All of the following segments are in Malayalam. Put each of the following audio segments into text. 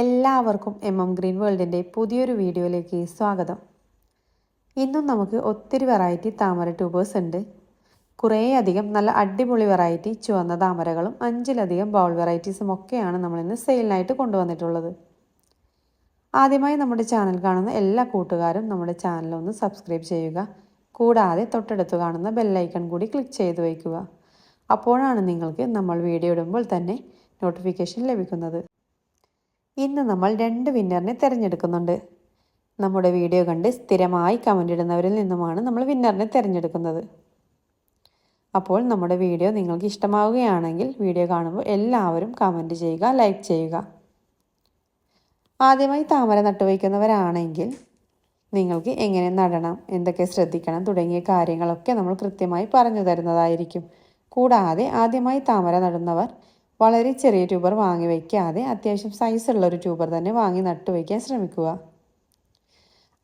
എല്ലാവർക്കും എം എം ഗ്രീൻ വേൾഡിന്റെ പുതിയൊരു വീഡിയോയിലേക്ക് സ്വാഗതം. ഇന്നും നമുക്ക് ഒത്തിരി വെറൈറ്റി താമര ട്യൂബേഴ്സ് ഉണ്ട്. കുറേയധികം നല്ല അടിപൊളി വെറൈറ്റി ചുവന്ന താമരകളും അഞ്ചിലധികം ബൗൾ വെറൈറ്റീസും ഒക്കെയാണ് നമ്മളിന്ന് സെയിലിനായിട്ട് കൊണ്ടുവന്നിട്ടുള്ളത്. ആദ്യമായി നമ്മുടെ ചാനൽ കാണുന്ന എല്ലാ കൂട്ടുകാരും നമ്മുടെ ചാനൽ ഒന്ന് സബ്സ്ക്രൈബ് ചെയ്യുക. കൂടാതെ തൊട്ടടുത്ത് കാണുന്ന ബെല്ലൈക്കൺ കൂടി ക്ലിക്ക് ചെയ്ത് വയ്ക്കുക. അപ്പോഴാണ് നിങ്ങൾക്ക് നമ്മൾ വീഡിയോ ഇടുമ്പോൾ തന്നെ നോട്ടിഫിക്കേഷൻ ലഭിക്കുന്നത്. ഇന്ന് നമ്മൾ രണ്ട് വിന്നറിനെ തിരഞ്ഞെടുക്കുന്നുണ്ട്. നമ്മുടെ വീഡിയോ കണ്ട് സ്ഥിരമായി കമന്റ് ഇടുന്നവരിൽ നിന്നുമാണ് നമ്മൾ വിന്നറിനെ തിരഞ്ഞെടുക്കുന്നത്. അപ്പോൾ നമ്മുടെ വീഡിയോ നിങ്ങൾക്ക് ഇഷ്ടമാവുകയാണെങ്കിൽ വീഡിയോ കാണുമ്പോൾ എല്ലാവരും കമന്റ് ചെയ്യുക ലൈക്ക് ചെയ്യുക. ആദ്യമായി താമര നട്ടുവയ്ക്കുന്നവരാണെങ്കിൽ നിങ്ങൾക്ക് എങ്ങനെ നടണം എന്തൊക്കെ ശ്രദ്ധിക്കണം തുടങ്ങിയ കാര്യങ്ങളൊക്കെ നമ്മൾ കൃത്യമായി പറഞ്ഞു തരുന്നതായിരിക്കും. കൂടാതെ ആദ്യമായി താമര നടുന്നവർ വളരെ ചെറിയ ട്യൂബർ വാങ്ങി വയ്ക്കാതെ അത്യാവശ്യം സൈസുള്ള ഒരു ട്യൂബർ തന്നെ വാങ്ങി നട്ടു വയ്ക്കാൻ ശ്രമിക്കുക.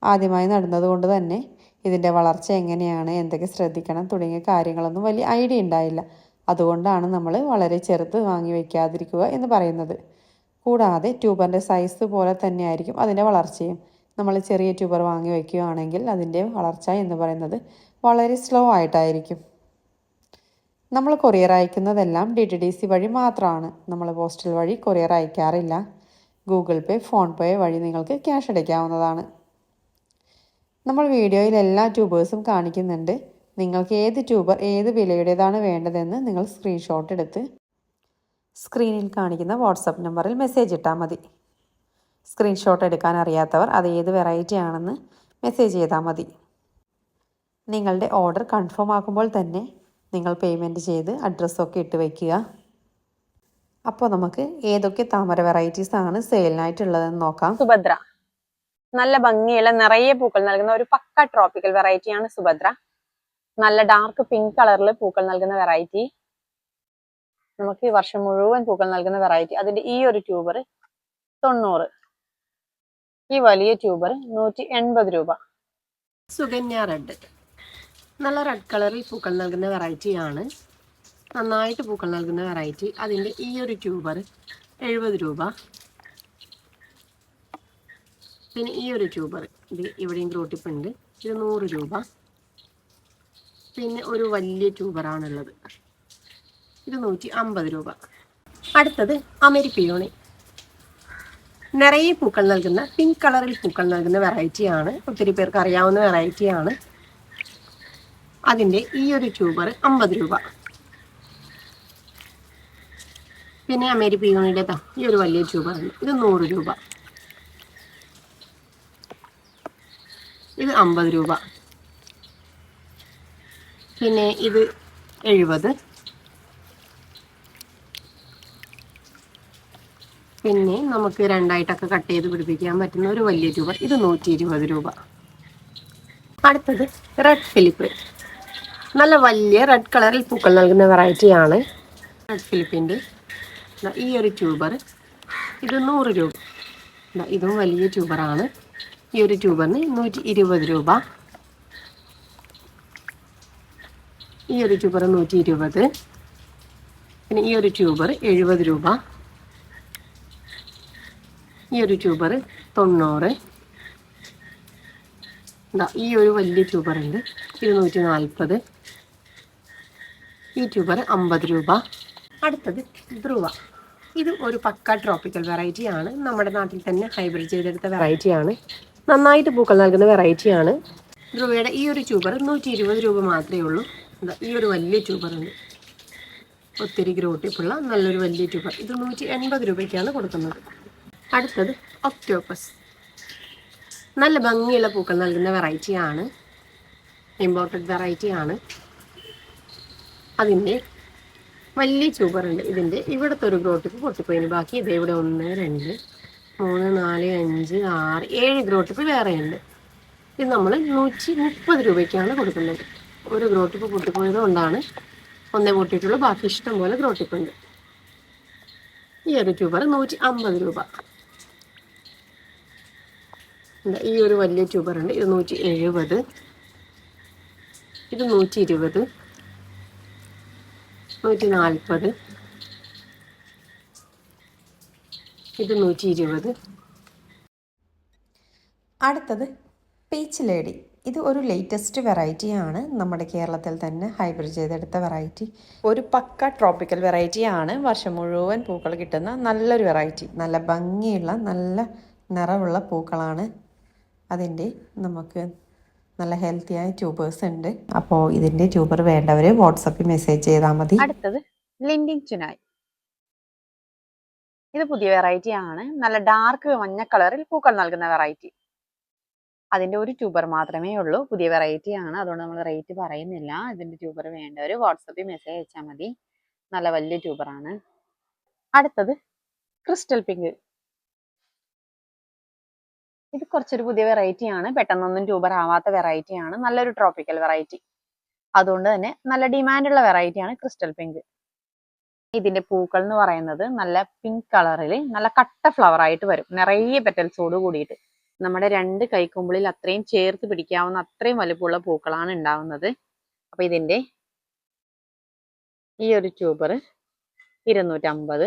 ആദ്യമായി നടുന്നത് കൊണ്ട് തന്നെ ഇതിന്റെ വളർച്ച എങ്ങനെയാണ് എന്തൊക്കെ ശ്രദ്ധിക്കണം തുടങ്ങിയ കാര്യങ്ങളൊന്നും വലിയ ഐഡിയ ഉണ്ടായില്ല. അതുകൊണ്ടാണ് നമ്മൾ വളരെ ചെറുത് വാങ്ങി വയ്ക്കാതിരിക്കുക എന്ന് പറയുന്നത്. കൂടാതെ ട്യൂബറിന്റെ സൈസ് പോലെ തന്നെ ആയിരിക്കും അതിന്റെ വളർച്ചയും. നമ്മൾ ചെറിയ ട്യൂബർ വാങ്ങി വയ്ക്കുകയാണെങ്കിൽ അതിന്റെ വളർച്ച എന്ന് പറയുന്നത് വളരെ സ്ലോ ആയിട്ടായിരിക്കും. നമ്മൾ കൊറിയർ അയക്കുന്നതെല്ലാം ഡി ടി ഡി സി വഴി മാത്രമാണ്. നമ്മൾ പോസ്റ്റൽ വഴി കൊറിയർ അയക്കാറില്ല. ഗൂഗിൾ പേ ഫോൺ പേ വഴി നിങ്ങൾക്ക് ക്യാഷ് അടയ്ക്കാവുന്നതാണ്. നമ്മൾ വീഡിയോയിൽ എല്ലാ ട്യൂബേഴ്സും കാണിക്കുന്നുണ്ട്. നിങ്ങൾക്ക് ഏത് ട്യൂബർ ഏത് വിലയുടേതാണ് വേണ്ടതെന്ന് നിങ്ങൾ സ്ക്രീൻഷോട്ട് എടുത്ത് സ്ക്രീനിൽ കാണിക്കുന്ന വാട്സപ്പ് നമ്പറിൽ മെസ്സേജ് ഇട്ടാൽ മതി. സ്ക്രീൻഷോട്ട് എടുക്കാൻ അറിയാത്തവർ അത് ഏത് വെറൈറ്റി ആണെന്ന് മെസ്സേജ് ചെയ്താൽ മതി. നിങ്ങളുടെ ഓർഡർ കൺഫേം ആക്കുമ്പോൾ തന്നെ നിങ്ങൾ പേയ്മെന്റ് ചെയ്ത് അഡ്രസ്സൊക്കെ ഇട്ട് വയ്ക്കുക അപ്പോൾ നമുക്ക് ഏതൊക്കെ താമര വെറൈറ്റീസ് ആണ് സെയിലിനായിട്ടുള്ളതെന്ന് നോക്കാം. സുഭദ്ര. നല്ല ഭംഗിയുള്ള നിറയെ പൂക്കൾ നൽകുന്ന ഒരു പക്ക ട്രോപ്പിക്കൽ വെറൈറ്റിയാണ് സുഭദ്ര. നല്ല ഡാർക്ക് പിങ്ക് കളറിൽ പൂക്കൾ നൽകുന്ന വെറൈറ്റി നമുക്ക് ഈ വർഷം മുഴുവൻ പൂക്കൾ നൽകുന്ന വെറൈറ്റി അതിന്റെ ഈ ഒരു ട്യൂബർ തൊണ്ണൂറ്. ഈ വലിയ ട്യൂബർ നൂറ്റി എൺപത് രൂപ. സുഗന്യ റെഡ് നല്ല റെഡ് കളറിൽ പൂക്കൾ നൽകുന്ന വെറൈറ്റിയാണ് നന്നായിട്ട് പൂക്കൾ നൽകുന്ന വെറൈറ്റി അതിന്റെ ഈ ഒരു ട്യൂബർ എഴുപത് രൂപ. പിന്നെ ഈ ഒരു ട്യൂബർ ഇത് ഇവിടെയും ഗ്രോട്ടിപ്പുണ്ട് ഇത് നൂറ് രൂപ. പിന്നെ ഒരു വലിയ ട്യൂബറാണുള്ളത് ഇത് നൂറ്റി അമ്പത് രൂപ. അടുത്തത് അമരിപ്പിയോണി. നിറയെ പൂക്കൾ നൽകുന്ന പിങ്ക് കളറിൽ പൂക്കൾ നൽകുന്ന വെറൈറ്റിയാണ് ഒത്തിരി പേർക്ക് അറിയാവുന്ന വെറൈറ്റിയാണ് അതിന്റെ ഈ ഒരു ട്യൂബർ അമ്പത് രൂപ. പിന്നെ അമേരി പിയോണിയുടെ ഈ ഒരു വലിയ ട്യൂബർ ഇത് നൂറ് രൂപ. ഇത് അമ്പത് രൂപ. പിന്നെ ഇത് എഴുപത്. പിന്നെ നമുക്ക് രണ്ടായിട്ടൊക്കെ കട്ട് ചെയ്ത് പിടിപ്പിക്കാൻ പറ്റുന്ന ഒരു വലിയ ട്യൂബർ. ഇത് നൂറ്റി രൂപ. അടുത്തത് റെഡ് ഫിലിപ്പ്. നല്ല വലിയ റെഡ് കളറിൽ പൂക്കൾ നൽകുന്ന വെറൈറ്റിയാണ് റെഡ് ഫിലിപ്പിന്റെ ഈ ഒരു ട്യൂബർ ഇത് നൂറ് രൂപ. ഇതും വലിയ ട്യൂബറാണ് ഈ ഒരു ട്യൂബറിന് നൂറ്റി ഇരുപത് രൂപ. ഈ ഒരു ട്യൂബർ നൂറ്റി ഇരുപത്. പിന്നെ ഈ ഒരു ട്യൂബർ എഴുപത് രൂപ. ഈ ഒരു ട്യൂബർ തൊണ്ണൂറ്. ഈ ഒരു വലിയ ട്യൂബറുണ്ട് ഇരുന്നൂറ്റി നാൽപ്പത്. ഈ ട്യൂബർ അമ്പത് രൂപ. അടുത്തത് ധ്രുവ. ഇത് ഒരു പക്ക ട്രോപ്പിക്കൽ വെറൈറ്റി ആണ്. നമ്മുടെ നാട്ടിൽ തന്നെ ഹൈബ്രിഡ് ചെയ്തെടുത്ത വെറൈറ്റി ആണ്. നന്നായിട്ട് പൂക്കൾ നൽകുന്ന വെറൈറ്റിയാണ് ധ്രുവയുടെ ഈ ഒരു ട്യൂബർ നൂറ്റി ഇരുപത് രൂപ മാത്രമേ ഉള്ളൂ. ഈ ഒരു വലിയ ട്യൂബർ ഉണ്ട്. ഒത്തിരി ഗ്രോട്ടിപ്പുള്ള നല്ലൊരു വലിയ ട്യൂബർ ഇത് നൂറ്റി എൺപത് രൂപയ്ക്കാണ് കൊടുക്കുന്നത്. അടുത്തത് ഒക്ടോപ്പസ് നല്ല ഭംഗിയുള്ള പൂക്കൾ നൽകുന്ന വെറൈറ്റിയാണ് ഇമ്പോർട്ടഡ് വെറൈറ്റിയാണ് അതിന്റെ വലിയ ട്യൂബറുണ്ട് ഇതിന്റെ. ഇവിടുത്തെ ഒരു ഗ്രോട്ടിപ്പ് പൊട്ടിപ്പോയിന്. ബാക്കി ഇത് ഇവിടെ ഒന്ന് രണ്ട് മൂന്ന് നാല് അഞ്ച് ആറ് ഏഴ് ഗ്രോട്ടിപ്പ് വേറെയുണ്ട്. ഇത് നമ്മൾ നൂറ്റി മുപ്പത് രൂപയ്ക്കാണ് കൊടുക്കുന്നത്. ഒരു ഗ്രോട്ടിപ്പ് പൊട്ടിപ്പോയത് കൊണ്ടാണ് ഒന്നേ പൊട്ടിയിട്ടുള്ളൂ. ബാക്കി ഇഷ്ടം പോലെ ഗ്രോട്ടിപ്പ് ഉണ്ട്. ഈ ഒരു ട്യൂബർ നൂറ്റി അമ്പത് രൂപ. ഈ ഒരു വലിയ ട്യൂബർ ഉണ്ട് ഇത് നൂറ്റി എഴുപത്. ഇത് നൂറ്റി ഇരുപത്. നൂറ്റി നാൽപ്പത് ഇത് നൂറ്റി ഇരുപത് അടുത്തത് പീച്ച് ലേഡി ഇത് ഒരു ലേറ്റസ്റ്റ് വെറൈറ്റി ആണ്. നമ്മുടെ കേരളത്തിൽ തന്നെ ഹൈബ്രിഡ് ചെയ്തെടുത്ത വെറൈറ്റി ഒരു പക്ക ട്രോപ്പിക്കൽ വെറൈറ്റി ആണ്. വർഷം മുഴുവൻ പൂക്കൾ കിട്ടുന്ന നല്ലൊരു വെറൈറ്റി നല്ല ഭംഗിയുള്ള നല്ല നിറവുള്ള പൂക്കളാണ് അതിന്റെ നമുക്ക് നല്ല ഹെൽത്തി ആയ ട്യൂബേഴ്സ് ഉണ്ട്. അപ്പോ ഇതിന്റെ ട്യൂബർ വേണ്ടവര് വാട്സപ്പിൽ മെസ്സേജ് ചെയ്താൽ മതി. അടുത്തത് ലിൻഡിങ് ചുനായ് ഇത് പുതിയ വെറൈറ്റി ആണ്. നല്ല ഡാർക്ക് മഞ്ഞ കളറിൽ പൂക്കൾ നൽകുന്ന വെറൈറ്റി അതിന്റെ ഒരു ട്യൂബർ മാത്രമേ ഉള്ളൂ. പുതിയ വെറൈറ്റി ആണ്. അതുകൊണ്ട് നമ്മൾ റേറ്റ് പറയുന്നില്ല. ഇതിന്റെ ട്യൂബർ വേണ്ടവര് വാട്സപ്പിൽ മെസ്സേജ് അയച്ചാൽ മതി. നല്ല വലിയ ട്യൂബർ ആണ്. അടുത്തത് ക്രിസ്റ്റൽ പിങ്ക് ഇത് കുറച്ചൊരു പുതിയ വെറൈറ്റി ആണ്. പെട്ടെന്നൊന്നും ട്യൂബർ ആവാത്ത വെറൈറ്റി ആണ്. നല്ലൊരു ട്രോപ്പിക്കൽ വെറൈറ്റി അതുകൊണ്ട് തന്നെ നല്ല ഡിമാൻഡുള്ള വെറൈറ്റി ആണ് ക്രിസ്റ്റൽ പിങ്ക് ഇതിന്റെ പൂക്കൾ എന്ന് പറയുന്നത് നല്ല പിങ്ക് കളറിൽ നല്ല കട്ട ഫ്ലവർ ആയിട്ട് വരും. നിറയെ പെറ്റൽസോട് കൂടിയിട്ട്. നമ്മുടെ രണ്ട് കൈക്കുമ്പിളിൽ അത്രയും ചേർത്ത് പിടിക്കാവുന്ന അത്രയും വലുപ്പമുള്ള പൂക്കളാണ് ഉണ്ടാവുന്നത്. അപ്പൊ ഇതിന്റെ ഈ ഒരു ട്യൂബർ ഇരുന്നൂറ്റമ്പത്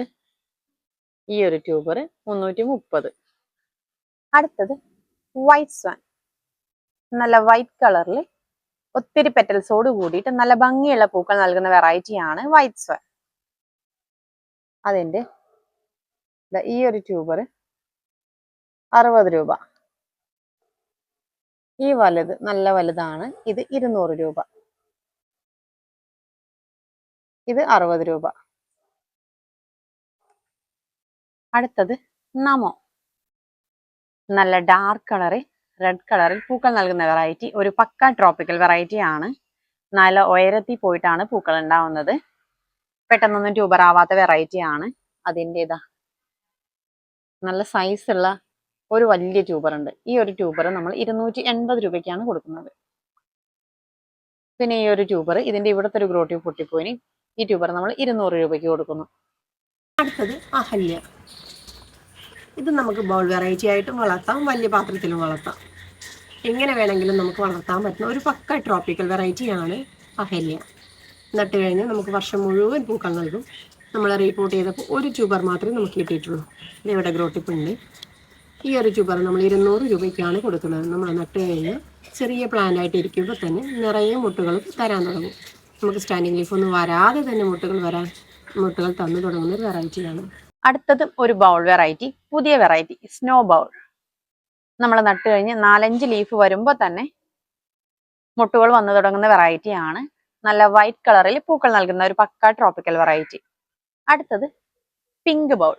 ഈ ഒരു ട്യൂബർ മുന്നൂറ്റി മുപ്പത് അടുത്തത് വൈറ്റ് സ്വാൻ നല്ല വൈറ്റ് കളറിൽ ഒത്തിരി പെറ്റൽസോട് കൂടിയിട്ട് നല്ല ഭംഗിയുള്ള പൂക്കൾ നൽകുന്ന വെറൈറ്റിയാണ് വൈറ്റ് സ്വാൻ അതിന്റെ ഈ ഒരു ട്യൂബർ അറുപത് രൂപ. ഈ വലുത് നല്ല വലുതാണ് ഇത് ഇരുന്നൂറ് രൂപ. ഇത് അറുപത് രൂപ. അടുത്തത് നമോ. നല്ല ഡാർക്ക് കളറ് റെഡ് കളറിൽ പൂക്കൾ നൽകുന്ന വെറൈറ്റി ഒരു പക്ക ട്രോപ്പിക്കൽ വെറൈറ്റി ആണ്. നല്ല ഉയരത്തിൽ പോയിട്ടാണ് പൂക്കൾ ഉണ്ടാവുന്നത്. പെട്ടെന്നൊന്നും ട്യൂബർ ആവാത്ത വെറൈറ്റി ആണ്. അതിന്റെ ഇതാ നല്ല സൈസുള്ള ഒരു വലിയ ട്യൂബർ ഉണ്ട്. ഈ ഒരു ട്യൂബർ നമ്മൾ ഇരുന്നൂറ്റി എൺപത് രൂപയ്ക്കാണ് കൊടുക്കുന്നത്. പിന്നെ ഈ ഒരു ട്യൂബർ ഇതിന്റെ ഇവിടുത്തെ ഒരു ഗ്രോട്ടി പൊട്ടിപ്പോയിന് ഈ ട്യൂബർ നമ്മൾ ഇരുന്നൂറ് രൂപയ്ക്ക് കൊടുക്കുന്നു. അടുത്തത് അഹല്യ. ഇത് നമുക്ക് ബോൾ വെറൈറ്റി ആയിട്ടും വളർത്താം വലിയ പാത്രത്തിലും വളർത്താം. എങ്ങനെ വേണമെങ്കിലും നമുക്ക് വളർത്താൻ പറ്റുന്ന ഒരു പക്ക ട്രോപ്പിക്കൽ വെറൈറ്റിയാണ് അഹല്യ. നട്ട് കഴിഞ്ഞ് നമുക്ക് വർഷം മുഴുവൻ പൂക്കൾ നൽകും. നമ്മൾ റിപ്പോർട്ട് ചെയ്തപ്പോൾ ഒരു ട്യൂബർ മാത്രമേ നമുക്ക് കിട്ടിയിട്ടുള്ളൂ. ഇവിടെ ഗ്രോട്ടിപ്പ് ഉണ്ട്. ഈ ഒരു ട്യൂബർ നമ്മൾ ഇരുന്നൂറ് രൂപയ്ക്കാണ് കൊടുക്കുന്നത്. നമ്മൾ നട്ട് കഴിഞ്ഞ് ചെറിയ പ്ലാന്റായിട്ട് ഇരിക്കുമ്പോൾ തന്നെ നിറയെ മുട്ടുകൾ തരാൻ തുടങ്ങും. നമുക്ക് സ്റ്റാൻഡിങ് ലീഫ് ഒന്നും വരാതെ തന്നെ മുട്ടുകൾ വരാൻ മുട്ടുകൾ തന്നു തുടങ്ങുന്ന ഒരു വെറൈറ്റിയാണ് അടുത്തത് ഒരു ബൗൾ വെറൈറ്റി പുതിയ വെറൈറ്റി സ്നോ ബൗൾ നമ്മൾ നട്ട് കഴിഞ്ഞ് നാലഞ്ച് ലീഫ് വരുമ്പോൾ തന്നെ മുട്ടുകൾ വന്നു തുടങ്ങുന്ന വെറൈറ്റി ആണ്. നല്ല വൈറ്റ് കളറിൽ പൂക്കൾ നൽകുന്ന ഒരു പക്ക ട്രോപ്പിക്കൽ വെറൈറ്റി അടുത്തത് പിങ്ക് ബൗൾ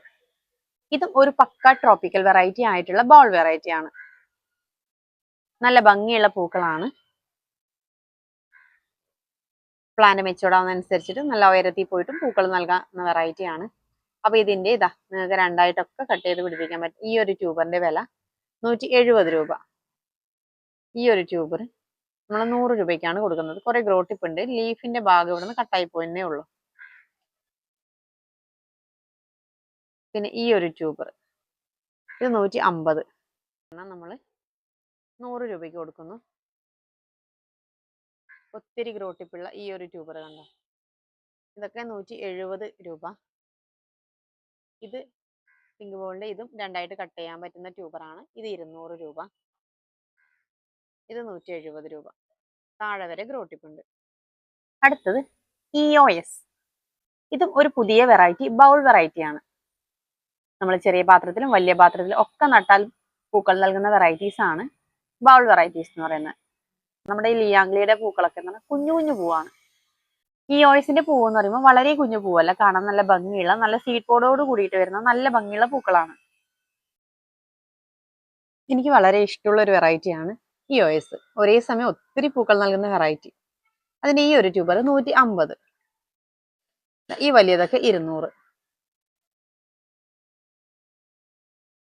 ഇതും ഒരു പക്ക ട്രോപ്പിക്കൽ വെറൈറ്റി ആയിട്ടുള്ള ബൗൾ വെറൈറ്റി ആണ്. നല്ല ഭംഗിയുള്ള പൂക്കളാണ്. പ്ലാന്റ് മെച്ചൂടാവുന്നതനുസരിച്ചിട്ട് നല്ല ഉയരത്തിൽ പോയിട്ടും പൂക്കൾ നൽകാവുന്ന വെറൈറ്റി ആണ്. അപ്പൊ ഇതിന്റെ ഇതാ നിങ്ങൾക്ക് രണ്ടായിട്ടൊക്കെ കട്ട് ചെയ്ത് പിടിപ്പിക്കാൻ പറ്റും. ഈ ഒരു ട്യൂബറിന്റെ വില നൂറ്റി എഴുപത് രൂപ. ഈ ഒരു ട്യൂബർ നമ്മൾ നൂറ് രൂപയ്ക്കാണ് കൊടുക്കുന്നത്. കുറെ ഗ്രോട്ടിപ്പ് ഉണ്ട്. ലീഫിന്റെ ഭാഗം ഇവിടുന്ന് കട്ടായി പോയെന്നേ ഉള്ളൂ. പിന്നെ ഈ ഒരു ട്യൂബർ ഇത് നൂറ്റി അമ്പത് നമ്മൾ നൂറ് രൂപയ്ക്ക് കൊടുക്കുന്നു. ഒത്തിരി ഗ്രോട്ടിപ്പുള്ള ഈ ഒരു ട്യൂബർ കണ്ടോ? ഇതൊക്കെ നൂറ്റി എഴുപത് രൂപ. ഇത് പിങ്ക് ബോളിന്റെ ഇതും രണ്ടായിട്ട് കട്ട് ചെയ്യാൻ പറ്റുന്ന ട്യൂബറാണ് ഇത് ഇരുന്നൂറ് രൂപ. ഇത് നൂറ്റി എഴുപത് രൂപ. താഴെ വരെ ഗ്രോട്ടിപ്പ് ഉണ്ട്. അടുത്തത് ഇ ഒ എസ് ഇതും ഒരു പുതിയ വെറൈറ്റി ബൗൾ വെറൈറ്റിയാണ് നമ്മൾ ചെറിയ പാത്രത്തിലും വലിയ പാത്രത്തിലും ഒക്കെ നട്ടാൽ പൂക്കൾ നൽകുന്ന വെറൈറ്റീസ് ആണ് ബൗൾ വെറൈറ്റീസ് എന്ന് പറയുന്നത്. നമ്മുടെ ഈ ലിയാംഗ്ലിയുടെ പൂക്കളൊക്കെ എന്ന് പറഞ്ഞാൽ കുഞ്ഞു കുഞ്ഞു പൂവാണ്. ഈ ഓയിസിന്റെ പൂവ് എന്ന് പറയുമ്പോൾ വളരെ കുഞ്ഞു പൂവല്ല. കാണാൻ നല്ല ഭംഗിയുള്ള നല്ല സീഡ് പോഡോട് കൂടിയിട്ട് വരുന്ന നല്ല ഭംഗിയുള്ള പൂക്കളാണ്. എനിക്ക് വളരെ ഇഷ്ടമുള്ള ഒരു വെറൈറ്റിയാണ് ഈ ഓയസ്. ഒരേ സമയം ഒത്തിരി പൂക്കൾ നൽകുന്ന വെറൈറ്റി അതിന്റെ ഈ ഒരു ട്യൂബർ നൂറ്റി അമ്പത് ഈ വലിയതൊക്കെ ഇരുന്നൂറ്.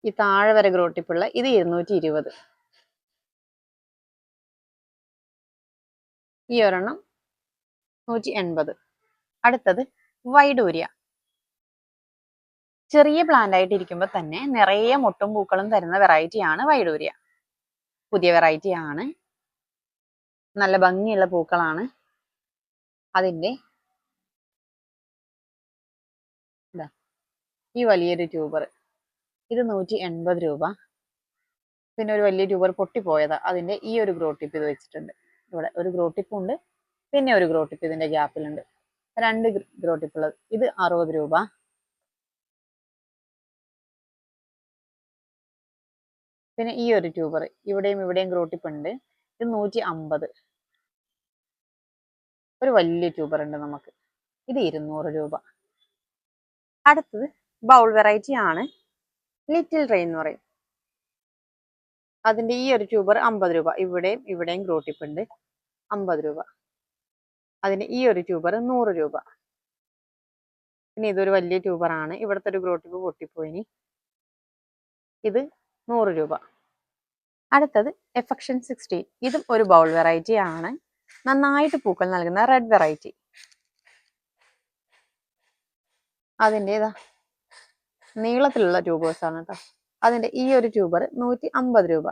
ഈ താഴെ വരെ ഗ്രോട്ടിപ്പുള്ള ഇത് ഇരുന്നൂറ്റി ഇരുപത് ഈ ഒരെണ്ണം നൂറ്റി എൺപത് അടുത്തത് വൈഡൂര്യ. ചെറിയ പ്ലാന്റ് ആയിട്ട് ഇരിക്കുമ്പോൾ തന്നെ നിറയെ മുട്ടും പൂക്കളും തരുന്ന വെറൈറ്റി ആണ് വൈഡൂര്യ. പുതിയ വെറൈറ്റി ആണ്. നല്ല ഭംഗിയുള്ള പൂക്കളാണ്. അതിന്റെ ഇതാ ഈ വലിയൊരു ട്യൂബർ ഇത് നൂറ്റി എൺപത് രൂപ. പിന്നെ ഒരു വലിയ ട്യൂബർ പൊട്ടിപ്പോയതാ. അതിന്റെ ഈ ഒരു ഗ്രോ ടിപ്പ് ഇത് വെച്ചിട്ടുണ്ട്. ഇവിടെ ഒരു ഗ്രോ ടിപ്പ് ഉണ്ട്. പിന്നെ ഒരു ഗ്രോ ടിപ്പ് ഇതിന്റെ ഗ്യാപ്പിലുണ്ട്. രണ്ട് ഗ്രോ ടിപ്പ് ഉള്ളത്. ഇത് അറുപത് രൂപ. പിന്നെ ഈ ഒരു ട്യൂബർ ഇവിടെയും ഇവിടെയും ഗ്രോ ടിപ്പ് ഉണ്ട്. ഇത് നൂറ്റി അമ്പത് ഒരു വലിയ ട്യൂബർ ഉണ്ട് നമുക്ക്. ഇത് ഇരുന്നൂറ് രൂപ. അടുത്തത് ബൗൾ വെറൈറ്റി ആണ്. ലിറ്റിൽ റെയിൻ എന്ന് പറയും. അതിന്റെ ഈ ഒരു ട്യൂബർ അമ്പത് രൂപ. ഇവിടെയും ഇവിടെയും ഗ്രോ ടിപ്പ് ഉണ്ട്. അമ്പത് രൂപ. അതിന്റെ ഈ ഒരു ട്യൂബർ നൂറ് രൂപ. പിന്നെ ഇതൊരു വലിയ ട്യൂബർ ആണ്. ഇവിടുത്തെ ഒരു ഗ്രോ ട്യൂബ് പൊട്ടിപ്പോയിനി. ഇത് നൂറ് രൂപ. അടുത്തത് എഫക്ഷൻ സിക്സ്റ്റീൻ ഇതും ഒരു ബൗൾ വെറൈറ്റി ആണ്. നന്നായിട്ട് പൂക്കൾ നൽകുന്ന റെഡ് വെറൈറ്റി അതിന്റെ ഇതാ നീളത്തിലുള്ള ട്യൂബേഴ്സ് ആണ് കേട്ടോ അതിന്റെ ഈ ഒരു ട്യൂബർ നൂറ്റി അമ്പത് രൂപ.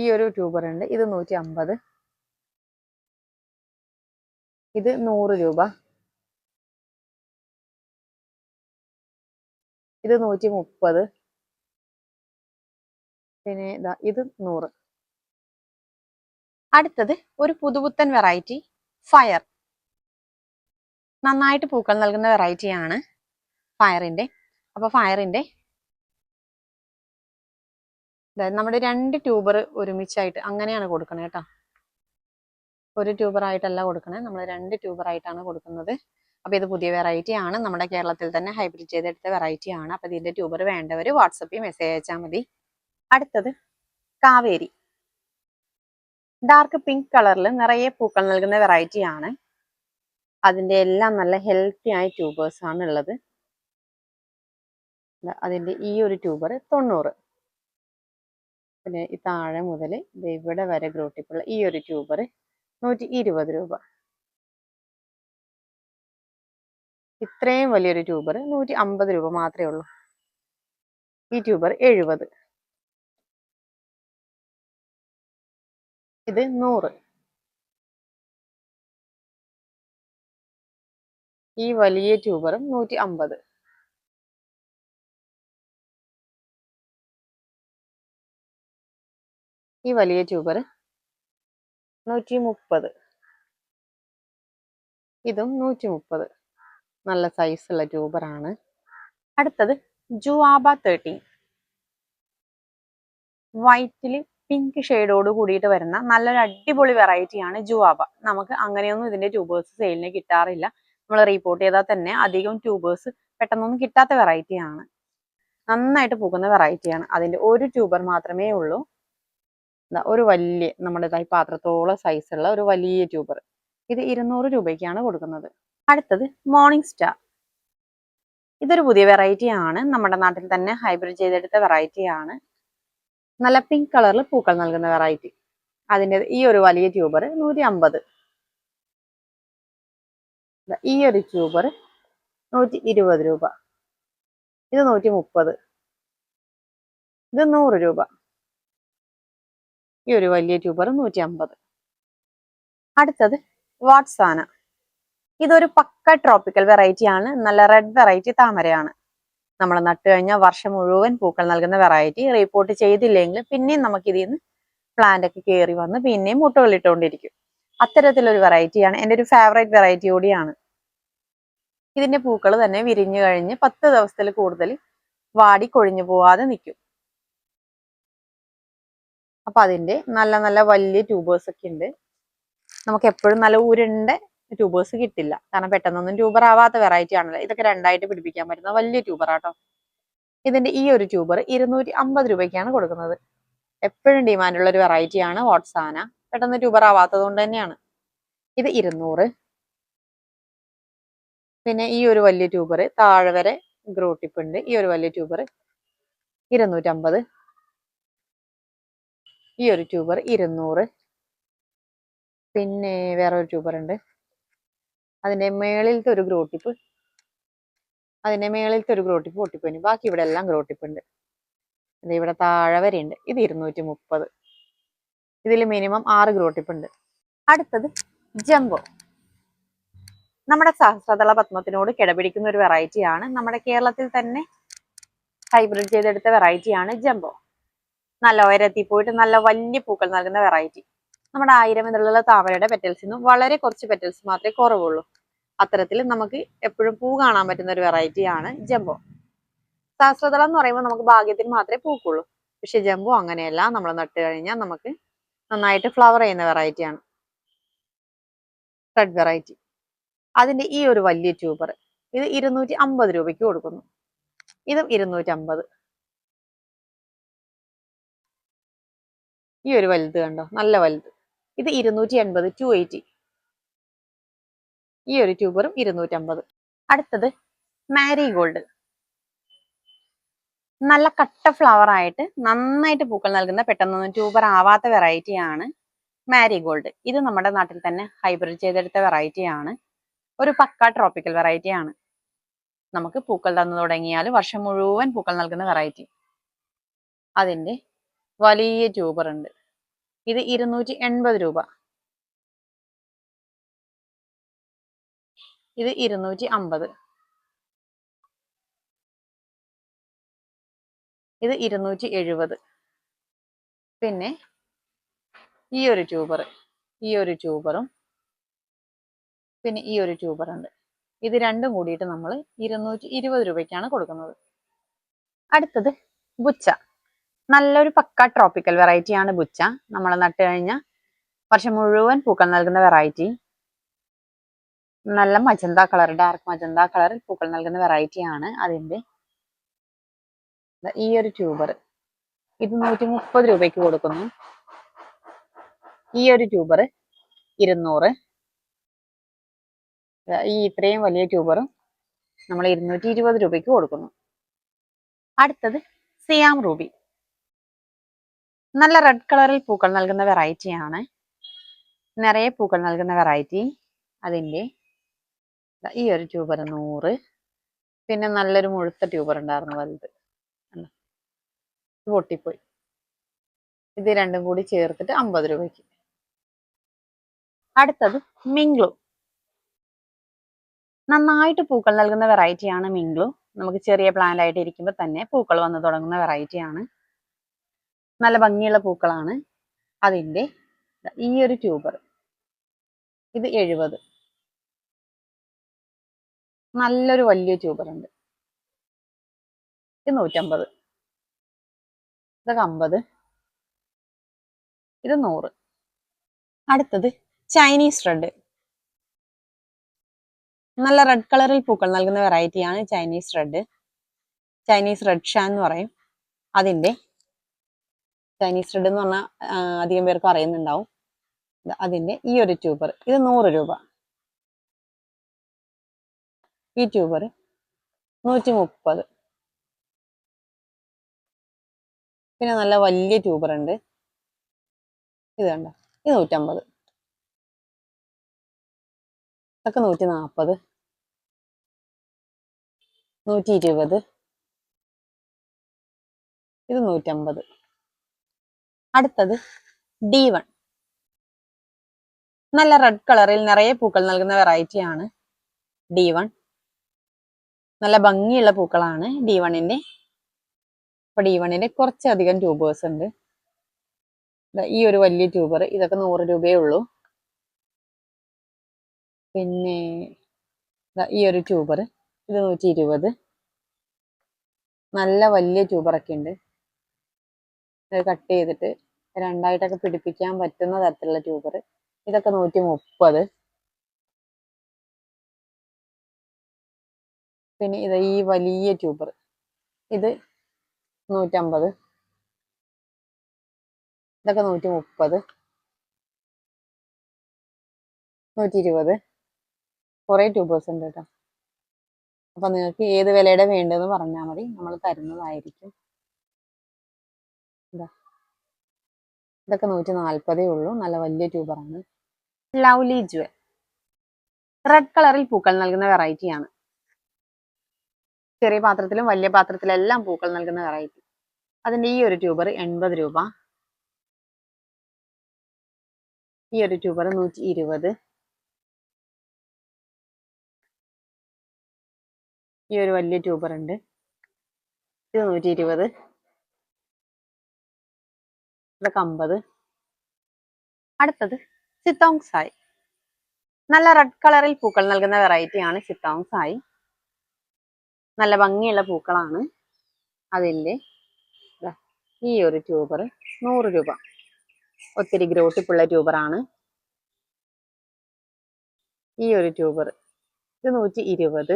ഈ ഒരു ട്യൂബർ ഉണ്ട്. ഇത് നൂറ്റി അമ്പത് ഇത് നൂറ് രൂപ. ഇത് നൂറ്റി മുപ്പത് പിന്നെ ഇതാ നൂറ്. അടുത്തത് ഒരു പുതുപുത്തൻ വെറൈറ്റി ഫയർ നന്നായിട്ട് പൂക്കൾ നൽകുന്ന വെറൈറ്റിയാണ് ഫയറിന്റെ അപ്പോൾ അപ്പൊ ഫയറിന്റെ നമ്മുടെ രണ്ട് ട്യൂബർ ഒരുമിച്ചായിട്ട് അങ്ങനെയാണ് കൊടുക്കണേ കേട്ടോ. ഒരു ട്യൂബറായിട്ടല്ല കൊടുക്കണേ നമ്മൾ രണ്ട് ട്യൂബറായിട്ടാണ് കൊടുക്കുന്നത്. അപ്പോൾ ഇത് പുതിയ വെറൈറ്റി ആണ്. നമ്മുടെ കേരളത്തിൽ തന്നെ ഹൈബ്രിഡ് ചെയ്തെടുത്ത വെറൈറ്റി ആണ്. അപ്പോൾ ഇതിന്റെ ട്യൂബർ വേണ്ടവർ വാട്സപ്പിൽ മെസ്സേജ് അയച്ചാൽ മതി. അടുത്തത് കാവേരി. ഡാർക്ക് പിങ്ക് കളറിൽ നിറയെ പൂക്കൾ നൽകുന്ന വെറൈറ്റി ആണ്. അതിന്റെ എല്ലാം നല്ല ഹെൽത്തി ആയ ട്യൂബേഴ്സ് ആണ് ഉള്ളത് ദാ അതിന്റെ ഈ ഒരു ട്യൂബർ തൊണ്ണൂറ്. പിന്നെ ഈ താഴെ മുതൽ ഇവിടെ വരെ ഗ്രോട്ടിപ്പുള്ള ഈ ഒരു ട്യൂബർ നൂറ്റി ഇരുപത് രൂപ. ഇത്രയും വലിയൊരു ട്യൂബർ നൂറ്റി അമ്പത് രൂപ മാത്രമേ ഉള്ളൂ. ഈ ട്യൂബർ എഴുപത്. ഇത് നൂറ്. ഈ വലിയ ട്യൂബറും നൂറ്റി അമ്പത് ഈ വലിയ ട്യൂബർ നൂറ്റി മുപ്പത് ഇതും നൂറ്റി മുപ്പത് നല്ല സൈസുള്ള ട്യൂബറാണ് അടുത്തത് ജുവാബ തേർട്ടീൻ വൈറ്റിൽ പിങ്ക് ഷെയ്ഡോട് കൂടിയിട്ട് വരുന്ന നല്ലൊരു അടിപൊളി വെറൈറ്റിയാണ് ജുവാബ. നമുക്ക് അങ്ങനെയൊന്നും ഇതിന്റെ ട്യൂബേഴ്സ് സെയിലിന് കിട്ടാറില്ല. നമ്മൾ റിപ്പോർട്ട് ചെയ്താൽ തന്നെ അധികം ട്യൂബേഴ്സ് പെട്ടെന്നൊന്നും കിട്ടാത്ത വെറൈറ്റിയാണ് നന്നായിട്ട് പോകുന്ന വെറൈറ്റിയാണ് അതിന്റെ ഒരു ട്യൂബർ മാത്രമേ ഉള്ളൂ. ഒരു വലിയ നമ്മുടെ ഈ പാത്രത്തോളം സൈസുള്ള ഒരു വലിയ ട്യൂബർ ഇത് ഇരുന്നൂറ് രൂപയ്ക്കാണ് കൊടുക്കുന്നത്. അടുത്തത് മോർണിംഗ് സ്റ്റാർ ഇതൊരു പുതിയ വെറൈറ്റി ആണ്. നമ്മുടെ നാട്ടിൽ തന്നെ ഹൈബ്രിഡ് ചെയ്തെടുത്ത വെറൈറ്റി ആണ്. നല്ല പിങ്ക് കളറിൽ പൂക്കൾ നൽകുന്ന വെറൈറ്റി അതിന്റെ ഈ ഒരു വലിയ ട്യൂബർ നൂറ്റി അമ്പത് ഈ ഒരു ട്യൂബർ നൂറ്റി ഇരുപത് രൂപ. ഇത് നൂറ്റി മുപ്പത് ഇത് നൂറ് രൂപ. ഈ ഒരു വലിയ ട്യൂബർ നൂറ്റി അമ്പത് അടുത്തത് വാട്സാന. ഇതൊരു പക്ക ട്രോപ്പിക്കൽ വെറൈറ്റി ആണ്. നല്ല റെഡ് വെറൈറ്റി താമരയാണ്. നമ്മൾ നട്ടു കഴിഞ്ഞാൽ വർഷം മുഴുവൻ പൂക്കൾ നൽകുന്ന വെറൈറ്റി റിപ്പോർട്ട് ചെയ്തില്ലെങ്കിൽ പിന്നെയും നമുക്ക് ഇതിൽ നിന്ന് പ്ലാന്റ് ഒക്കെ കയറി വന്ന് പിന്നെയും മുട്ടുകളിട്ടുകൊണ്ടിരിക്കും അത്തരത്തിലൊരു വെറൈറ്റിയാണ് എന്റെ ഒരു ഫേവറേറ്റ് വെറൈറ്റി കൂടിയാണ്. ഇതിന്റെ പൂക്കൾ തന്നെ വിരിഞ്ഞു കഴിഞ്ഞ് പത്ത് ദിവസത്തിൽ കൂടുതൽ വാടി കൊഴിഞ്ഞു പോവാതെ നിൽക്കും. അപ്പൊ അതിന്റെ നല്ല നല്ല വലിയ ട്യൂബേഴ്സ് ഒക്കെ ഉണ്ട്. നമുക്ക് എപ്പോഴും നല്ല ഉരുണ്ട ട്യൂബേഴ്സ് കിട്ടില്ല. കാരണം പെട്ടെന്നൊന്നും ട്യൂബർ ആവാത്ത വെറൈറ്റി ആണല്ലോ. ഇതൊക്കെ രണ്ടായിട്ട് പിടിപ്പിക്കാൻ പറ്റുന്ന വലിയ ട്യൂബർ ആട്ടോ. ഇതിന്റെ ഈ ഒരു ട്യൂബർ ഇരുന്നൂറ്റി അമ്പത് രൂപയ്ക്കാണ് കൊടുക്കുന്നത്. എപ്പോഴും ഡിമാൻഡുള്ള ഒരു വെറൈറ്റിയാണ് വാട്സാന പെട്ടെന്ന് ട്യൂബർ ആവാത്തത് കൊണ്ട് തന്നെയാണ്. ഇത് ഇരുന്നൂറ്. പിന്നെ ഈ ഒരു വലിയ ട്യൂബർ താഴെ വരെ ഗ്രോ ടിപ്പ് ഉണ്ട് ഈ ഒരു വലിയ ട്യൂബർ ഇരുന്നൂറ്റമ്പത്. ഈ ഒരു ട്യൂബർ ഇരുന്നൂറ്. പിന്നെ വേറെ ഒരു ട്യൂബർ ഉണ്ട്. അതിന്റെ മേളിലത്തെ ഒരു ഗ്രോ ടിപ്പ് അതിന്റെ മേളിലത്തെ ഒരു ഗ്രോ ടിപ്പ് പൊട്ടിപ്പോയിന് ബാക്കി ഇവിടെ എല്ലാം ഗ്രോട്ടിപ്പ് ഉണ്ട്. ഇവിടെ താഴെ വരെ ഉണ്ട് ഇത് ഇരുന്നൂറ്റി മുപ്പത് ഇതിൽ മിനിമം ആറ് ഗ്രോട്ടിപ്പ് ഉണ്ട്. അടുത്തത് ജംബോ നമ്മുടെ സഹസ്രതള പത്മത്തിനോട് കിടപിടിക്കുന്ന ഒരു വെറൈറ്റിയാണ് നമ്മുടെ കേരളത്തിൽ തന്നെ ഹൈബ്രിഡ് ചെയ്തെടുത്ത വെറൈറ്റിയാണ് ജംബോ നല്ല ഉയരത്തിൽ പോയിട്ട് നല്ല വലിയ പൂക്കൾ നൽകുന്ന വെറൈറ്റി നമ്മുടെ ആയിരം എന്നുള്ള താമരയുടെ പെറ്റൽസ് നിന്നും വളരെ കുറച്ച് പെറ്റൽസ് മാത്രമേ കുറവുള്ളൂ. അത്തരത്തിൽ നമുക്ക് എപ്പോഴും പൂ കാണാൻ പറ്റുന്ന ഒരു വെറൈറ്റിയാണ് ജംബോ. സഹസ്രതളം എന്ന് പറയുമ്പോൾ നമുക്ക് ഭാഗ്യത്തിന് മാത്രമേ പൂക്കുള്ളൂ. പക്ഷെ ജംബോ അങ്ങനെയല്ല. നമ്മൾ നട്ട് കഴിഞ്ഞാൽ നമുക്ക് നന്നായിട്ട് ഫ്ലവർ ചെയ്യുന്ന വെറൈറ്റിയാണ് റെഡ് വെറൈറ്റി അതിന്റെ ഈ ഒരു വലിയ ട്യൂബർ ഇത് ഇരുന്നൂറ്റി അമ്പത് രൂപയ്ക്ക് കൊടുക്കുന്നു. ഇതും ഇരുന്നൂറ്റി അമ്പത്. ഈ ഒരു വലുത് കണ്ടോ? നല്ല വലുത്. ഇത് ഇരുന്നൂറ്റി എൺപത് ടു എയ്റ്റി ഈ ഒരു ട്യൂബറും ഇരുന്നൂറ്റമ്പത് അടുത്തത് മാരിഗോൾഡ് നല്ല കട്ട ഫ്ലവർ ആയിട്ട് നന്നായിട്ട് പൂക്കൾ നൽകുന്ന പെട്ടെന്നൊന്നും ട്യൂബർ ആവാത്ത വെറൈറ്റി ആണ് മാരിഗോൾഡ് ഇത് നമ്മുടെ നാട്ടിൽ തന്നെ ഹൈബ്രിഡ് ചെയ്തെടുത്ത വെറൈറ്റി ആണ്. ഒരു പക്ക ട്രോപ്പിക്കൽ വെറൈറ്റി ആണ്. നമുക്ക് പൂക്കൾ തന്നു തുടങ്ങിയാൽ വർഷം മുഴുവൻ പൂക്കൾ നൽകുന്ന വെറൈറ്റി അതിന്റെ വലിയ ട്യൂബർ ഉണ്ട്. ഇത് ഇരുന്നൂറ്റി എൺപത് രൂപ. ഇത് ഇരുന്നൂറ്റി അമ്പത് ഇത് ഇരുന്നൂറ്റി എഴുപത് പിന്നെ ഈ ഒരു ട്യൂബർ ഈ ഒരു ട്യൂബറും പിന്നെ ഈ ഒരു ട്യൂബർ ഉണ്ട്. ഇത് രണ്ടും കൂടിയിട്ട് നമ്മൾ ഇരുന്നൂറ്റി ഇരുപത് രൂപയ്ക്കാണ് കൊടുക്കുന്നത്. അടുത്തത് ബുച്ച നല്ലൊരു പക്ക ട്രോപ്പിക്കൽ വെറൈറ്റി ആണ് ബുച്ച. നമ്മൾ നട്ട് കഴിഞ്ഞാൽ വർഷം മുഴുവൻ പൂക്കൾ നൽകുന്ന വെറൈറ്റി നല്ല മജന്ത കളർ ഡാർക്ക് മജന്ത കളറിൽ പൂക്കൾ നൽകുന്ന വെറൈറ്റി ആണ് അതിന്റെ ദാ ഈ ഒരു ട്യൂബർ ഇത് നൂറ്റി മുപ്പത് രൂപയ്ക്ക് കൊടുക്കുന്നു. ഈ ഒരു ട്യൂബർ ഇരുന്നൂറ്. ഈ ഇത്രയും വലിയ ട്യൂബറും നമ്മൾ ഇരുന്നൂറ്റി ഇരുപത് രൂപയ്ക്ക് കൊടുക്കുന്നു. അടുത്തത് സിയാം റൂബി നല്ല റെഡ് കളറിൽ പൂക്കൾ നൽകുന്ന വെറൈറ്റി ആണ്. നിറയെ പൂക്കൾ നൽകുന്ന വെറൈറ്റി അതിന്റെ. ഈ ഒരു ട്യൂബർ നൂറ്. പിന്നെ നല്ലൊരു മുഴുത്ത ട്യൂബർ ഉണ്ടായിരുന്നു വലുത്. പൊട്ടിപ്പോയി. ഇത് രണ്ടും കൂടി ചേർത്തിട്ട് അമ്പത് രൂപയ്ക്ക്. അടുത്തത് മിങ്ക്ലു നന്നായിട്ട് പൂക്കൾ നൽകുന്ന വെറൈറ്റിയാണ് മിംഗ്ലു നമുക്ക് ചെറിയ പ്ലാന്റ് ആയിട്ട് ഇരിക്കുമ്പോൾ തന്നെ പൂക്കൾ വന്നു തുടങ്ങുന്ന വെറൈറ്റി ആണ്. നല്ല ഭംഗിയുള്ള പൂക്കളാണ് അതിന്റെ ഈ ഒരു ട്യൂബർ. ഇത് എഴുപത്. നല്ലൊരു വലിയ ട്യൂബർ ഉണ്ട് ഇത് നൂറ്റമ്പത്. ഇതൊക്കെ അമ്പത്. ഇത് നൂറ്. അടുത്തത് ചൈനീസ് റെഡ്. നല്ല റെഡ് കളറിൽ പൂക്കൾ നൽകുന്ന വെറൈറ്റിയാണ് ചൈനീസ് റെഡ്. ചൈനീസ് റെഡ് ഷാൻ എന്ന് പറയും. അതിന്റെ ചൈനീസ് റെഡ് എന്ന് പറഞ്ഞാൽ അധികം പേർക്ക് അറിയുന്നുണ്ടാവും. അതിന്റെ ഈ ഒരു ട്യൂബർ ഇത് നൂറ് രൂപ. ഈ ട്യൂബർ നൂറ്റി മുപ്പത് പിന്നെ നല്ല വലിയ ട്യൂബർ ഉണ്ട്. ഇത് കണ്ടോ? ഇത് നൂറ്റമ്പത്. ഇതൊക്കെ നൂറ്റി നാൽപ്പത് നൂറ്റി ഇരുപത് ഇത് നൂറ്റമ്പത്. അടുത്തത് ഡി വൺ നല്ല റെഡ് കളറിൽ നിറയെ പൂക്കൾ നൽകുന്ന വെറൈറ്റി ആണ് ഡി വൺ നല്ല ഭംഗിയുള്ള പൂക്കളാണ് ഡി വണ്ണിന്റെ അപ്പൊ ഡി വണ്ണിന്റെ കുറച്ചധികം ട്യൂബേഴ്സ് ഉണ്ട്. ഈ ഒരു വലിയ ട്യൂബർ ഇതൊക്കെ നൂറ് രൂപയേ ഉള്ളൂ. പിന്നെ ഈ ഒരു ട്യൂബർ ഇത് നൂറ്റി ഇരുപത് നല്ല വലിയ ട്യൂബറൊക്കെ ഉണ്ട്. കട്ട് ചെയ്തിട്ട് രണ്ടായിട്ടൊക്കെ പിടിപ്പിക്കാൻ പറ്റുന്ന തരത്തിലുള്ള ട്യൂബർ ഇതൊക്കെ നൂറ്റി മുപ്പത് പിന്നെ ഇത് ഈ വലിയ ട്യൂബർ ഇത് നൂറ്റമ്പത്. ഇതൊക്കെ നൂറ്റി മുപ്പത് നൂറ്റി ഇരുപത് കുറേ ട്യൂബേഴ്സ് ഉണ്ട് കേട്ടോ. അപ്പം നിങ്ങൾക്ക് ഏത് വിലയുടെ വേണ്ടതെന്ന് പറഞ്ഞാൽ മതി. നമ്മൾ തരുന്നതായിരിക്കും. ഇതാ. ഇതൊക്കെ നൂറ്റി നാൽപ്പതേ ഉള്ളൂ. നല്ല വലിയ ട്യൂബറാണ്. ലവ്ലി ജുവൽ റെഡ് കളറിൽ പൂക്കൾ നൽകുന്ന വെറൈറ്റിയാണ് ചെറിയ പാത്രത്തിലും വലിയ പാത്രത്തിലും എല്ലാം പൂക്കൾ നൽകുന്ന വെറൈറ്റി അതിന്റെ ഈ ഒരു ട്യൂബർ എൺപത് രൂപ. ഈ ഒരു ട്യൂബർ നൂറ്റി ഇരുപത് ഈ ഒരു വലിയ ട്യൂബർ ഉണ്ട് ഇത് നൂറ്റി ഇരുപത് ഇതൊക്കെ അമ്പത്. അടുത്തത് സിത്തോങ് സായി. നല്ല റെഡ് കളറിൽ പൂക്കൾ നൽകുന്ന വെറൈറ്റി ആണ് സായി. നല്ല ഭംഗിയുള്ള പൂക്കളാണ് അതിന്റെ. ഈ ഒരു ട്യൂബർ നൂറ് രൂപ. ഒത്തിരി ഗ്രോട്ടിപ്പുള്ള ട്യൂബറാണ് ഈ ഒരു ട്യൂബർ ഇത് നൂറ്റി ഇരുപത്.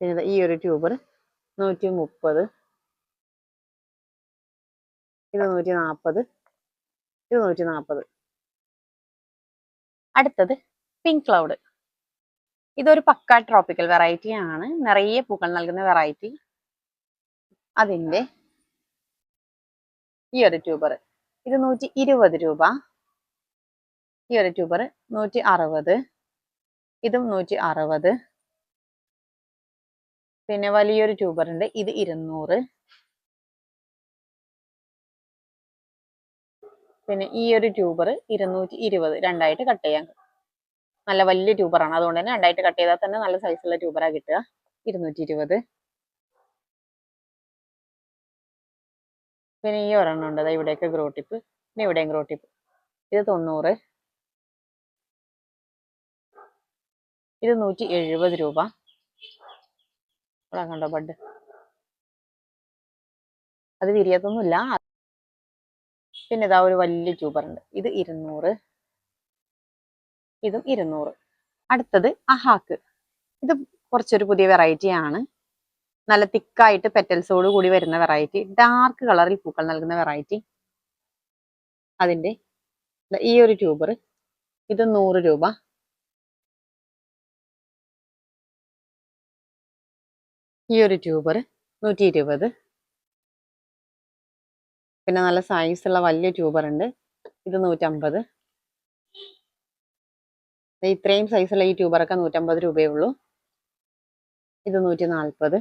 പിന്നെ ഈ ഒരു ട്യൂബർ നൂറ്റി മുപ്പത്. ഇത് നൂറ്റി നാൽപ്പത് ഇത് നാൽപ്പത് അടുത്തത് പിങ്ക് ക്ലൗഡ് ഇതൊരു പക്ക ട്രോപ്പിക്കൽ വെറൈറ്റി ആണ്. നിറയെ പൂക്കൾ നൽകുന്ന വെറൈറ്റി അതിന്റെ ഈ ഒരു ട്യൂബർ ഇത് നൂറ്റി ഇരുപത് രൂപ. ഈ ഒരു ട്യൂബർ നൂറ്റി അറുപത് ഇതും നൂറ്റി അറുപത് പിന്നെ വലിയൊരു ട്യൂബർ ഉണ്ട്. ഇത് ഇരുന്നൂറ്. പിന്നെ ഈ ഒരു ട്യൂബർ ഇരുന്നൂറ്റി ഇരുപത് രണ്ടായിട്ട് കട്ട് ചെയ്യാൻ നല്ല വലിയ ട്യൂബറാണ് അതുകൊണ്ട് തന്നെ രണ്ടായിട്ട് കട്ട് ചെയ്താൽ തന്നെ നല്ല സൈസുള്ള ട്യൂബറാണ് കിട്ടുക. ഇരുന്നൂറ്റി ഇരുപത് പിന്നെ ഈ ഒരെണ്ണം ഉണ്ട്. അതാ ഇവിടെയൊക്കെ ഗ്രോ ടിപ്പ് പിന്നെ ഇവിടെയും ഗ്രോ ടിപ്പ് ഇത് തൊണ്ണൂറ്. ഇത് നൂറ്റി എഴുപത് രൂപ. ഇവിടെ കണ്ടോ ബഡ് അത് വിരിയത്തൊന്നുമില്ല. പിന്നെ ഇതാ ഒരു വലിയ ട്യൂബർ ഉണ്ട് ഇത് ഇരുന്നൂറ്. ഇതും ഇരുന്നൂറ്. അടുത്തത് അഹാക്ക്. ഇത് കുറച്ചൊരു പുതിയ വെറൈറ്റി ആണ്. നല്ല തിക്കായിട്ട് പെറ്റൽസോട് കൂടി വരുന്ന വെറൈറ്റി ഡാർക്ക് കളറിൽ പൂക്കൾ നൽകുന്ന വെറൈറ്റി അതിന്റെ ദാ ഈ ഒരു ട്യൂബർ ഇത് നൂറ് രൂപ. ഈ ഒരു ട്യൂബർ നൂറ്റി ഇരുപത്. പിന്നെ നല്ല സൈസ് ഉള്ള വലിയ ട്യൂബർ ഉണ്ട്. ഇത് നൂറ്റമ്പത് ഇത്രയും സൈസുള്ള ഈ ട്യൂബറൊക്കെ നൂറ്റമ്പത് രൂപയേ ഉള്ളൂ. ഇത് നൂറ്റി നാൽപ്പത്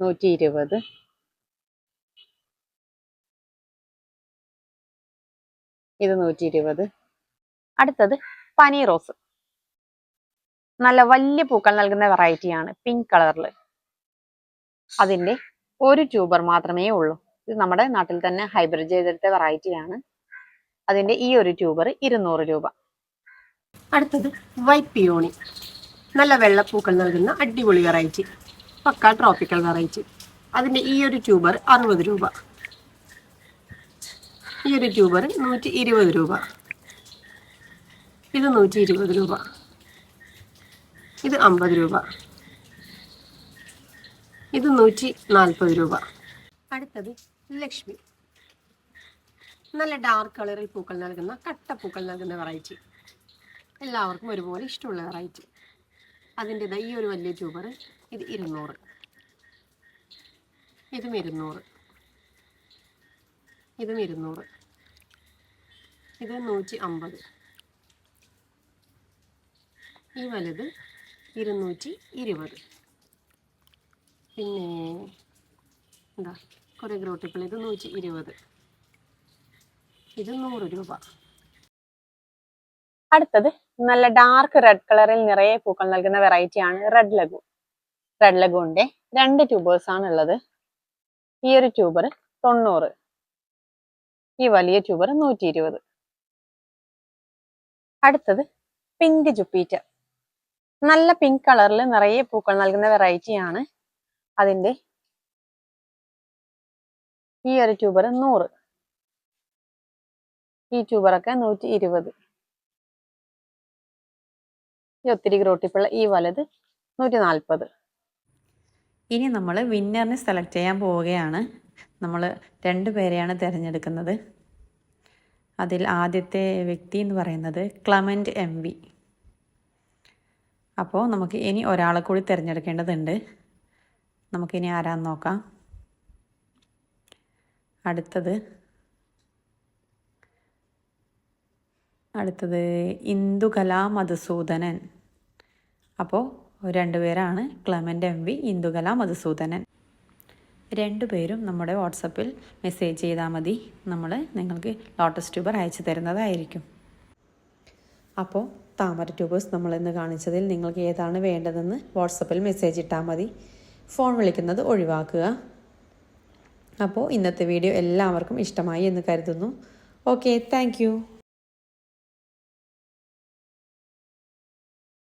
നൂറ്റി ഇരുപത് ഇത് നൂറ്റി ഇരുപത് അടുത്തത് പനി റോസ്. നല്ല വലിയ പൂക്കൾ നൽകുന്ന വെറൈറ്റിയാണ് പിങ്ക് കളറിൽ അതിന്റെ ഒരു ട്യൂബർ മാത്രമേ ഉള്ളൂ. ഇത് നമ്മുടെ നാട്ടിൽ തന്നെ ഹൈബ്രിഡ് ചെയ്തെടുത്ത വെറൈറ്റിയാണ് അതിന്റെ ഈ ഒരു ട്യൂബർ ഇരുന്നൂറ് രൂപ. അടുത്തത് വൈറ്റ് പിയോണി നല്ല വെള്ളപ്പൂക്കൾ നൽകുന്ന അടിപൊളി വെറൈറ്റി പക്ക ട്രോപ്പിക്കൽ വെറൈറ്റി അതിന്റെ ഈ ഒരു ട്യൂബർ അറുപത് രൂപ. ഈ ഒരു ട്യൂബർ നൂറ്റി ഇരുപത് രൂപ. ഇത് നൂറ്റി ഇരുപത് രൂപ. ഇത് അമ്പത് രൂപ. ഇത് നൂറ്റി നാൽപ്പത് രൂപ. അടുത്തത് ലക്ഷ്മി. നല്ല ഡാർക്ക് കളറിൽ പൂക്കൾ നൽകുന്ന കട്ട പൂക്കൾ നൽകുന്ന വെറൈറ്റി എല്ലാവർക്കും ഒരുപോലെ ഇഷ്ടമുള്ള വെറൈറ്റി അതിന്റെ ഈ ഒരു വലിയ ട്യൂബർ ഇത് ഇരുന്നൂറ്. ഇതും ഇരുന്നൂറ്. ഇതും ഇരുന്നൂറ്. ഇത് നൂറ്റി അമ്പത് ഈ വലുത് ഇരുന്നൂറ്റി ഇരുപത് പിന്നെ എന്താ? കുറേ ഗ്രോട്ടിപ്പിൾ. ഇത് നൂറ്റി ഇരുപത് ഇത് നൂറ് രൂപ. അടുത്തത് നല്ല ഡാർക്ക് റെഡ് കളറിൽ നിറയെ പൂക്കൾ നൽകുന്ന വെറൈറ്റി ആണ് റെഡ് ലഗു റെഡ് ലഗുവിന്റെ രണ്ട് ട്യൂബേഴ്സ് ആണ് ഉള്ളത്. ഈ ഒരു ട്യൂബർ തൊണ്ണൂറ്. ഈ വലിയ ട്യൂബർ നൂറ്റി ഇരുപത് അടുത്തത് പിങ്ക് ജുപ്പീറ്റർ നല്ല പിങ്ക് കളറിൽ നിറയെ പൂക്കൾ നൽകുന്ന വെറൈറ്റിയാണ് അതിന്റെ ഈ ഒരു ട്യൂബർ നൂറ്. ഈ ട്യൂബറൊക്കെ നൂറ്റി ഇരുപത് ഈ ഒത്തിരി ഗ്രോട്ടിപ്പുള്ള ഈ വലത് നൂറ്റി നാൽപ്പത് ഇനി നമ്മൾ വിന്നറിനെ സെലക്ട് ചെയ്യാൻ പോവുകയാണ്. നമ്മൾ രണ്ട് പേരെയാണ് തിരഞ്ഞെടുക്കുന്നത്. അതിൽ ആദ്യത്തെ വ്യക്തി എന്ന് പറയുന്നത് ക്ലമന്റ് എം വി. അപ്പോൾ നമുക്ക് ഇനി ഒരാളെ കൂടി തിരഞ്ഞെടുക്കേണ്ടതുണ്ട്. നമുക്കിനി ആരാന്ന് നോക്കാം. അടുത്തത്. അടുത്തത് ഇന്ദുകലാ മധുസൂദനൻ. അപ്പോൾ രണ്ടുപേരാണ് Clement M V Indukala Madhusoodanan. രണ്ടുപേരും നമ്മുടെ വാട്സപ്പിൽ മെസ്സേജ് ചെയ്താൽ മതി. നമ്മൾ നിങ്ങൾക്ക് ലോട്ടസ് ട്യൂബർ അയച്ചു തരുന്നതായിരിക്കും. അപ്പോൾ താമര ട്യൂബേഴ്സ് നമ്മളിന്ന് കാണിച്ചതിൽ നിങ്ങൾക്ക് ഏതാണ് വേണ്ടതെന്ന് വാട്സപ്പിൽ മെസ്സേജ് ഇട്ടാൽ മതി. ഫോൺ വിളിക്കുന്നത് ഒഴിവാക്കുക. അപ്പോൾ ഇന്നത്തെ വീഡിയോ എല്ലാവർക്കും ഇഷ്ടമായി എന്ന് കരുതുന്നു. Okay thank